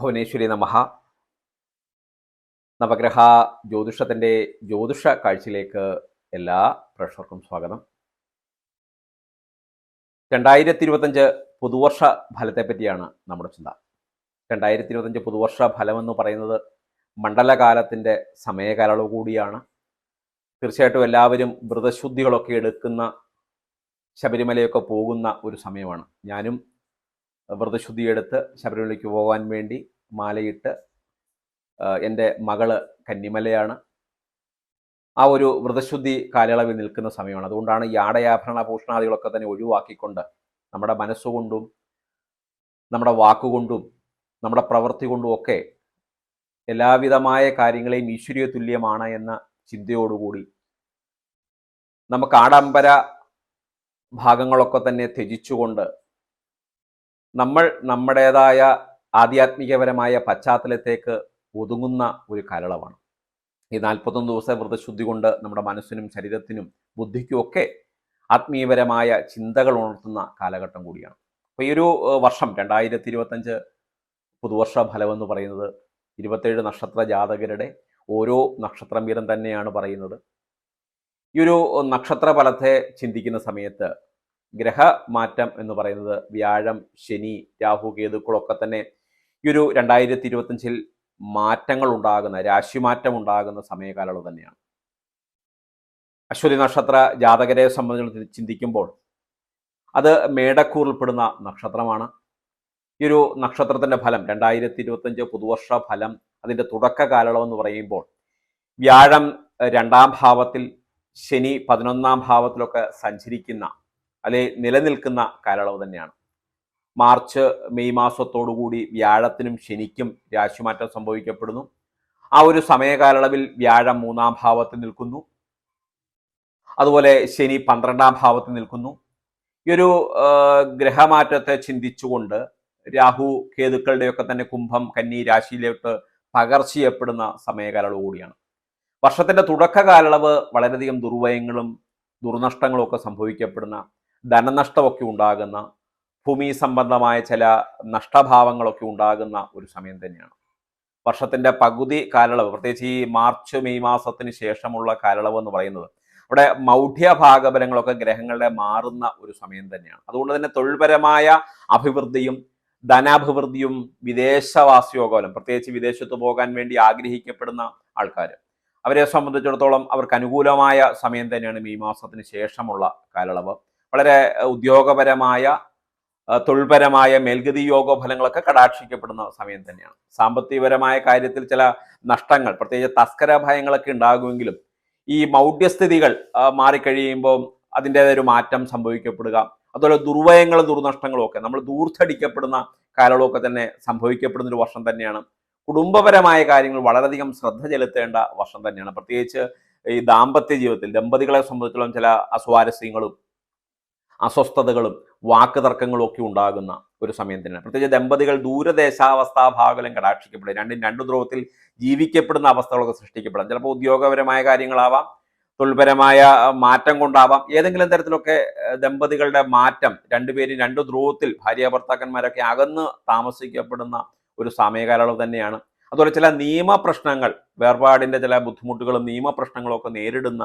ഭുവനേശ്വരി നമഹ നവഗ്രഹ ജ്യോതിഷത്തിന്റെ ജ്യോതിഷ കാഴ്ചയിലേക്ക് എല്ലാ പ്രേക്ഷകർക്കും സ്വാഗതം. രണ്ടായിരത്തി ഇരുപത്തഞ്ച് പുതുവർഷ ഫലത്തെ പറ്റിയാണ് നമ്മുടെ ചിന്ത. രണ്ടായിരത്തി ഇരുപത്തഞ്ച് പുതുവർഷ ഫലമെന്ന് പറയുന്നത് മണ്ഡലകാലത്തിന്റെ സമയകാലളവ് കൂടിയാണ്. തീർച്ചയായിട്ടും എല്ലാവരും വ്രതശുദ്ധികളൊക്കെ എടുക്കുന്ന ശബരിമലയൊക്കെ പോകുന്ന ഒരു സമയമാണ്. ഞാനും വ്രതശുദ്ധി എടുത്ത് ശബരിമലയ്ക്ക് പോകാൻ വേണ്ടി മാലയിട്ട് എന്റെ മകൾ കന്നിമലയാണ്. ആ ഒരു വ്രതശുദ്ധി കാലയളവിൽ നിൽക്കുന്ന സമയമാണ്. അതുകൊണ്ടാണ് ഈ ആടയാഭരണ ഭൂഷണാദികളൊക്കെ തന്നെ ഒഴിവാക്കിക്കൊണ്ട് നമ്മുടെ മനസ്സുകൊണ്ടും നമ്മുടെ വാക്കുകൊണ്ടും നമ്മുടെ പ്രവൃത്തി കൊണ്ടും ഒക്കെ എല്ലാവിധമായ കാര്യങ്ങളെയും ഈശ്വരീയ തുല്യമാണ് എന്ന ചിന്തയോടുകൂടി നമുക്ക് ആഡംബര ഭാഗങ്ങളൊക്കെ തന്നെ ത്യജിച്ചുകൊണ്ട് നമ്മൾ നമ്മുടേതായ ആധ്യാത്മികപരമായ പശ്ചാത്തലത്തേക്ക് ഒതുങ്ങുന്ന ഒരു കാലയളവാണ് ഈ നാൽപ്പത്തൊന്ന് ദിവസത്തെ വ്രതശുദ്ധി കൊണ്ട് നമ്മുടെ മനസ്സിനും ശരീരത്തിനും ബുദ്ധിക്കും ഒക്കെ ആത്മീയപരമായ ചിന്തകൾ ഉണർത്തുന്ന കാലഘട്ടം കൂടിയാണ്. അപ്പോൾ ഈ ഒരു വർഷം രണ്ടായിരത്തി ഇരുപത്തഞ്ച് പുതുവർഷ ഫലം എന്ന് പറയുന്നത് ഇരുപത്തേഴ് നക്ഷത്ര ജാതകരുടെ ഓരോ നക്ഷത്രം വീതം തന്നെയാണ് പറയുന്നത്. ഈ ഒരു നക്ഷത്ര ഫലത്തെ ചിന്തിക്കുന്ന സമയത്ത് ഗ്രഹമാറ്റം എന്ന് പറയുന്നത് വ്യാഴം ശനി രാഹു കേതുക്കളൊക്കെ തന്നെ ഈ ഒരു രണ്ടായിരത്തി ഇരുപത്തഞ്ചിൽ മാറ്റങ്ങൾ ഉണ്ടാകുന്ന രാശിമാറ്റം ഉണ്ടാകുന്ന സമയകാലയളവ് തന്നെയാണ്. അശ്വതി നക്ഷത്ര ജാതകരെ സംബന്ധിച്ച് ചിന്തിക്കുമ്പോൾ അത് മേടക്കൂറിൽപ്പെടുന്ന നക്ഷത്രമാണ്. ഈ ഒരു നക്ഷത്രത്തിന്റെ ഫലം രണ്ടായിരത്തി ഇരുപത്തഞ്ച് പുതുവർഷ ഫലം അതിന്റെ തുടക്ക കാലയളവ് എന്ന് പറയുമ്പോൾ വ്യാഴം രണ്ടാം ഭാവത്തിൽ ശനി പതിനൊന്നാം ഭാവത്തിലൊക്കെ സഞ്ചരിക്കുന്ന അല്ലെ നിലനിൽക്കുന്ന കാലയളവ് തന്നെയാണ്. മാർച്ച് മെയ് മാസത്തോടുകൂടി വ്യാഴത്തിനും ശനിക്കും രാശിമാറ്റം സംഭവിക്കപ്പെടുന്നു. ആ ഒരു സമയകാലയളവിൽ വ്യാഴം മൂന്നാം ഭാവത്തിൽ നിൽക്കുന്നു. അതുപോലെ ശനി പന്ത്രണ്ടാം ഭാവത്തിൽ നിൽക്കുന്നു. ഈ ഒരു ഗ്രഹമാറ്റത്തെ ചിന്തിച്ചുകൊണ്ട് രാഹു കേതുക്കളുടെയൊക്കെ തന്നെ കുംഭം കന്നി രാശിയിലോട്ട് പകർച്ചയപ്പെടുന്ന സമയകാലയളവ് കൂടിയാണ്. വർഷത്തിന്റെ തുടക്ക കാലയളവ് വളരെയധികം ദുർവയങ്ങളും ദുർനഷ്ടങ്ങളും ഒക്കെ സംഭവിക്കപ്പെടുന്ന ധനനഷ്ടമൊക്കെ ഉണ്ടാകുന്ന ഭൂമി സംബന്ധമായ ചില നഷ്ടഭാവങ്ങളൊക്കെ ഉണ്ടാകുന്ന ഒരു സമയം തന്നെയാണ്. വർഷത്തിന്റെ പകുതി കാലയളവ് പ്രത്യേകിച്ച് ഈ മാർച്ച് മെയ് മാസത്തിന് ശേഷമുള്ള കാലയളവ് എന്ന് പറയുന്നത് അവിടെ മൗഢ്യ ഭാഗബലങ്ങളൊക്കെ ഗ്രഹങ്ങളുടെ മാറുന്ന ഒരു സമയം തന്നെയാണ്. അതുകൊണ്ട് തന്നെ തൊഴിൽപരമായ അഭിവൃദ്ധിയും ധനാഭിവൃദ്ധിയും വിദേശവാസിയോഗലും പ്രത്യേകിച്ച് വിദേശത്ത് പോകാൻ വേണ്ടി ആഗ്രഹിക്കപ്പെടുന്ന ആൾക്കാർ അവരെ സംബന്ധിച്ചിടത്തോളം അവർക്ക് അനുകൂലമായ സമയം തന്നെയാണ് മെയ് മാസത്തിന് ശേഷമുള്ള കാലയളവ്. വളരെ ഉദ്യോഗപരമായ തൊഴിൽപരമായ മേൽഗതി യോഗ ഫലങ്ങളൊക്കെ കടാക്ഷിക്കപ്പെടുന്ന സമയം തന്നെയാണ്. സാമ്പത്തികപരമായ കാര്യത്തിൽ ചില നഷ്ടങ്ങൾ പ്രത്യേകിച്ച് തസ്കര ഭയങ്ങളൊക്കെ ഉണ്ടാകുമെങ്കിലും ഈ മൗഢ്യസ്ഥിതികൾ മാറിക്കഴിയുമ്പോൾ അതിന്റെതായ ഒരു മാറ്റം സംഭവിക്കപ്പെടുക അതുപോലെ ദുർവയങ്ങളും ദുർനഷ്ടങ്ങളും ഒക്കെ നമ്മൾ ദൂർത്തടിക്കപ്പെടുന്ന കാലങ്ങളൊക്കെ തന്നെ സംഭവിക്കപ്പെടുന്ന ഒരു വർഷം തന്നെയാണ്. കുടുംബപരമായ കാര്യങ്ങൾ വളരെയധികം ശ്രദ്ധ ചെലുത്തേണ്ട വർഷം തന്നെയാണ്. പ്രത്യേകിച്ച് ഈ ദാമ്പത്യ ജീവിതത്തിൽ ദമ്പതികളെ സംബന്ധിച്ചിടത്തോളം ചില അസ്വാരസ്യങ്ങളും അസ്വസ്ഥതകളും വാക്ക് തർക്കങ്ങളും ഒക്കെ ഉണ്ടാകുന്ന ഒരു സമയം തന്നെയാണ്. പ്രത്യേകിച്ച് ദമ്പതികൾ ദൂരദേശാവസ്ഥാ ഭാഗലം കടാക്ഷിക്കപ്പെടും. രണ്ടും രണ്ടു ധ്രുവത്തിൽ ജീവിക്കപ്പെടുന്ന അവസ്ഥകളൊക്കെ സൃഷ്ടിക്കപ്പെടാം. ചിലപ്പോൾ ഉദ്യോഗപരമായ കാര്യങ്ങളാവാം തൊഴിൽപരമായ മാറ്റം കൊണ്ടാവാം. ഏതെങ്കിലും തരത്തിലൊക്കെ ദമ്പതികളുടെ മാറ്റം രണ്ടുപേരും രണ്ടു ധ്രുവത്തിൽ ഭാര്യ ഭർത്താക്കന്മാരൊക്കെ അകന്ന് താമസിക്കപ്പെടുന്ന ഒരു സമയകാലയളവ് തന്നെയാണ്. അതുപോലെ ചില നിയമ പ്രശ്നങ്ങൾ വേർപാടിന്റെ ചില ബുദ്ധിമുട്ടുകളും നിയമ പ്രശ്നങ്ങളും ഒക്കെ നേരിടുന്ന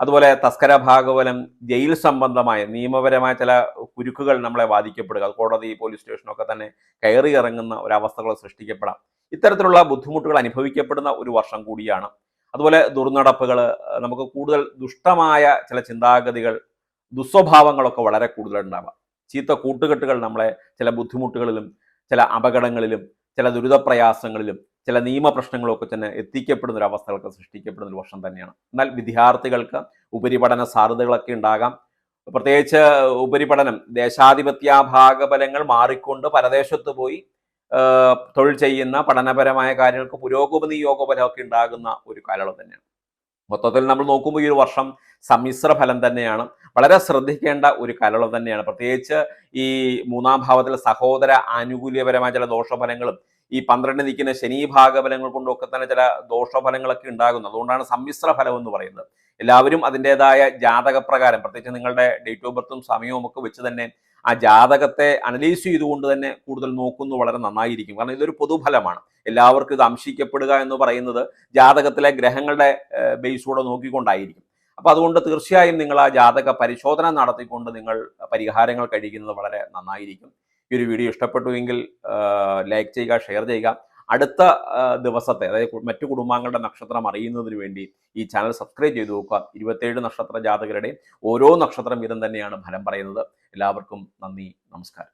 അതുപോലെ തസ്കര ഭാഗവലം ജയിൽ സംബന്ധമായ നിയമപരമായ ചില കുരുക്കുകൾ നമ്മളെ ബാധിക്കപ്പെടുക. കോടതി പോലീസ് സ്റ്റേഷനൊക്കെ തന്നെ കയറി ഇറങ്ങുന്ന ഒരവസ്ഥകൾ സൃഷ്ടിക്കപ്പെടാം. ഇത്തരത്തിലുള്ള ബുദ്ധിമുട്ടുകൾ അനുഭവിക്കപ്പെടുന്ന ഒരു വർഷം കൂടിയാണ്. അതുപോലെ ദുർനടപ്പുകൾ നമുക്ക് കൂടുതൽ ദുഷ്ടമായ ചില ചിന്താഗതികൾ ദുസ്വഭാവങ്ങളൊക്കെ വളരെ കൂടുതലുണ്ടാവാം. ചീത്ത കൂട്ടുകെട്ടുകൾ നമ്മളെ ചില ബുദ്ധിമുട്ടുകളിലും ചില അപകടങ്ങളിലും ചില ദുരിതപ്രയാസങ്ങളിലും ചില നിയമ പ്രശ്നങ്ങളൊക്കെ തന്നെ എത്തിക്കപ്പെടുന്ന ഒരു അവസ്ഥകളൊക്കെ സൃഷ്ടിക്കപ്പെടുന്ന ഒരു വർഷം തന്നെയാണ്. എന്നാൽ വിദ്യാർത്ഥികൾക്ക് ഉപരിപഠന സാധ്യതകളൊക്കെ ഉണ്ടാകാം. പ്രത്യേകിച്ച് ഉപരിപഠനം ദേശാധിപത്യ ഭാഗബലങ്ങൾ മാറിക്കൊണ്ട് പരദേശത്ത് പോയി തൊഴിൽ ചെയ്യുന്ന പഠനപരമായ കാര്യങ്ങൾക്ക് പുരോഗമന യോഗബലമൊക്കെ ഉണ്ടാകുന്ന ഒരു കാലയളവ് തന്നെയാണ്. മൊത്തത്തിൽ നമ്മൾ നോക്കുമ്പോൾ ഈ ഒരു വർഷം സമ്മിശ്ര ഫലം തന്നെയാണ്. വളരെ ശ്രദ്ധിക്കേണ്ട ഒരു കാലയളവ് തന്നെയാണ്. പ്രത്യേകിച്ച് ഈ മൂന്നാം ഭാവത്തിലെ സഹോദര ആനുകൂല്യപരമായ ചില ദോഷഫലങ്ങളും ഈ പന്ത്രണ്ട് നിൽക്കുന്ന ശനി ഭാഗഫലങ്ങൾ കൊണ്ടൊക്കെ തന്നെ ചില ദോഷഫലങ്ങളൊക്കെ ഉണ്ടാകുന്നത് അതുകൊണ്ടാണ് സമ്മിശ്ര ഫലം എന്ന് പറയുന്നത്. എല്ലാവരും അതിന്റെതായ ജാതകപ്രകാരം പ്രത്യേകിച്ച് നിങ്ങളുടെ ഡേറ്റ് ഓഫ് ബർത്തും സമയവും ഒക്കെ വെച്ച് തന്നെ ആ ജാതകത്തെ അനലൈസ് ചെയ്തുകൊണ്ട് തന്നെ കൂടുതൽ നോക്കുന്നു വളരെ നന്നായിരിക്കും. കാരണം ഇതൊരു പൊതുഫലമാണ്. എല്ലാവർക്കും ഇത് അംശിക്കപ്പെടുക എന്ന് പറയുന്നത് ജാതകത്തിലെ ഗ്രഹങ്ങളുടെ ബേസോടെ നോക്കിക്കൊണ്ടായിരിക്കും. അപ്പൊ അതുകൊണ്ട് തീർച്ചയായും നിങ്ങൾ ആ ജാതക പരിശോധന നടത്തിക്കൊണ്ട് നിങ്ങൾ പരിഹാരങ്ങൾ കഴിക്കുന്നത് വളരെ നന്നായിരിക്കും. ഈ ഒരു വീഡിയോ ഇഷ്ടപ്പെട്ടുവെങ്കിൽ ലൈക്ക് ചെയ്യുക ഷെയർ ചെയ്യുക. അടുത്ത ദിവസത്തെ അതായത് മറ്റു കുടുംബാംഗങ്ങളുടെ നക്ഷത്രം അറിയുന്നതിന് വേണ്ടി ഈ ചാനൽ സബ്സ്ക്രൈബ് ചെയ്തു നോക്കുക. ഇരുപത്തേഴ് നക്ഷത്ര ജാതകരുടെ ഓരോ നക്ഷത്രം വീതം തന്നെയാണ് ഫലം പറയുന്നത്. എല്ലാവർക്കും നന്ദി നമസ്കാരം.